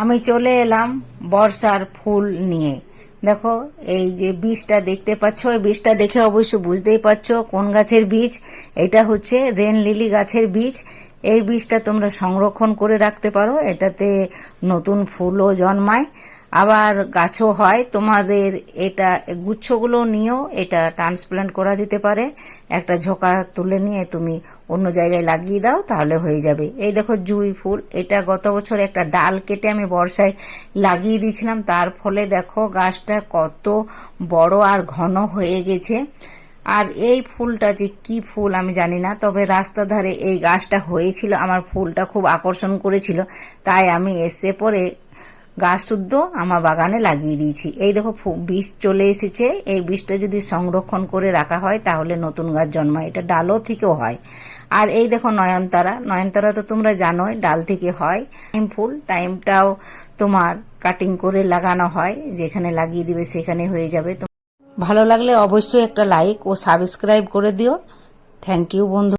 আমি চলে এলাম বর্ষার ফুল নিয়ে। দেখো, এই যে বীজটা দেখতে পাচ্ছ, এই বীজটা দেখে অবশ্য বুঝতেই পারছ কোন গাছের বীজ। এটা হচ্ছে রেন লিলি গাছের বীজ। এই বীজটা তোমরা সংরক্ষণ করে রাখতে পারো। এটাতে নতুন ফুলও জন্মায়। আবার গাছও হয়। তোমাদের এটা গুচ্ছগুলো নিয়েও এটা ট্রান্সপ্লান্ট করা যেতে পারে। একটা ঝোঁকা তুলে নিয়ে তুমি অন্য জায়গায় লাগিয়ে দাও, তাহলে হয়ে যাবে। এই দেখো জুই ফুল। এটা গত বছর একটা ডাল কেটে আমি বর্ষায় লাগিয়ে দিয়েছিলাম। তার ফলে দেখো গাছটা কত বড় আর ঘন হয়ে গেছে। আর এই ফুলটা যে কি ফুল আমি জানি না, তবে রাস্তা ধারে এই গাছটা হয়েছিল, আমার ফুলটা খুব আকর্ষণ করেছিল। তাই আমি এসে পরে গাছ শুদ্ধ আমার বাগানে লাগিয়ে দিয়েছি। এই দেখো বীজ চলে এসেছে। এই বীজটা যদি সংরক্ষণ করে রাখা হয়, তাহলে নতুন গাছ জন্মায়। এটা ডালও থেকেও হয়। আর এই দেখো নয়নতারা। নয়নতারা তো তোমরা জানোই, ডাল থেকে হয়। টাইম ফুল, টাইমটাও তোমার কাটিং করে লাগানো হয়। যেখানে লাগিয়ে দিবে সেখানে হয়ে যাবে। ভালো লাগলে অবশ্যই একটা লাইক ও সাবস্ক্রাইব করে দিও। থ্যাংক ইউ বন্ধু।